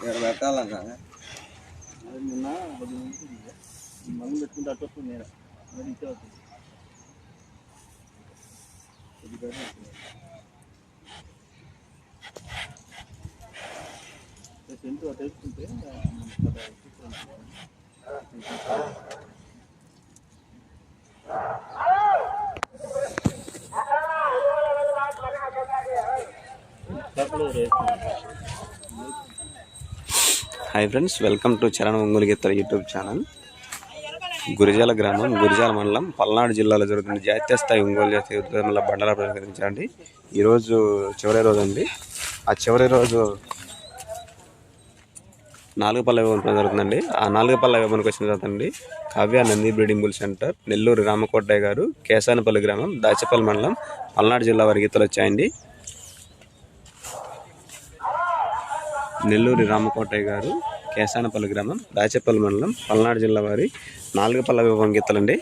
ఇక్కడ పెట్టాలన్నా అది నిన్న పది మంది ఉంది. ఈ మందు పెట్టుకుంటే అటు వస్తుంది నేను అది ఇచ్చే వస్తుంది ఇది బయట వస్తుంది. ఈ సెంటు అటు వేసుకుంటే మనకి కదా కప్పులు వేసుకుంటాం Hi friends welcome to Charan Ongole గీతల యూట్యూబ్ ఛానల్ గురిజాల గ్రామం గురిజాల మండలం పల్నాడు జిల్లాలో జరుగుతున్న జాతీయ స్థాయి ఒంగోలు జాతీయ యుద్ధంల బండల ప్రకటించండి ఈరోజు చివరి రోజు అండి. ఆ చివరి రోజు నాలుగు పల్లె విభజన జరుగుతుందండి. ఆ నాలుగు పల్లె విభజనకు వచ్చిన తర్వాత అండి Kavya Nandi breeding bull center Nellore Ramakotaiah garu Kesanapalli గ్రామం దాచేపల్లి మండలం పల్నాడు జిల్లా వారి గీతలు వచ్చాయండి. నెల్లూరి రామకోటయ్య గారు కేసానపల్లి గ్రామం దాచేపల్లి మండలం పల్నాడు జిల్లా వారి నాలుగు పల్ల విభవం గీతలండి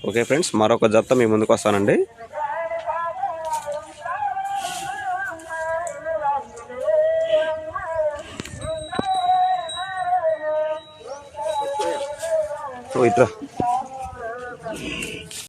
ఓకే ఫ్రెండ్స్ మరొక జత మీ ముందుకు వస్తానండి. Voy atrás.